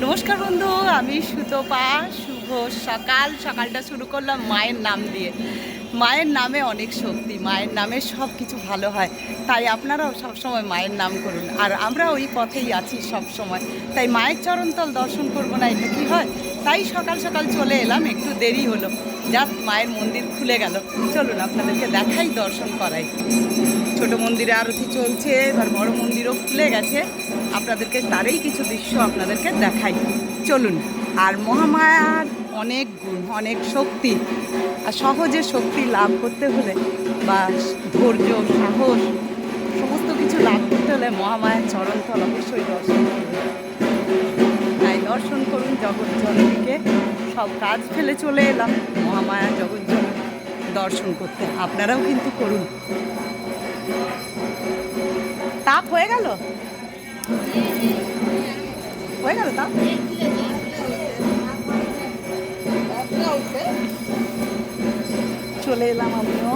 নমস্কার বন্ধু, আমি সুতপা। শুভ সকাল। সকালটা শুরু করলাম মায়ের নাম দিয়ে। মায়ের নামে অনেক শক্তি, মায়ের নামে সব কিছু ভালো হয়। তাই আপনারাও সবসময় মায়ের নাম করুন। আর আমরা ওই পথেই আছি সব সময় তাই মায়ের চরণতল দর্শন করব না, এটা কি হয়? তাই সকাল সকাল চলে এলাম, একটু দেরি হলো। জাস্ট মায়ের মন্দির খুলে গেল। চলুন আপনাদেরকে দেখাই, দর্শন করাই। ছোট মন্দিরে আরতি চলছে, এবার বড় মন্দিরও খুলে গেছে। আপনাদেরকে তারই কিছু দৃশ্য আপনাদেরকে দেখাই। চলুন, আর মহামায়ার অনেক গুণ, অনেক শক্তি, আর সহজে শক্তি লাভ করতে হলে বা ধৈর্য, সাহস, সমস্ত কিছু লাভ করতে হলে মহামায়ার চরণতল অবশ্যই দর্শন তাই দর্শন করুন জগৎ জননীকে। সব কাজ ফেলে চলে এলাম মহামায়া জগৎ দর্শন করতে। আপনারাও কিন্তু করুন। তাপ হয়ে গেল? হয়ে গেল তাপ? চলে এলাম আমিও।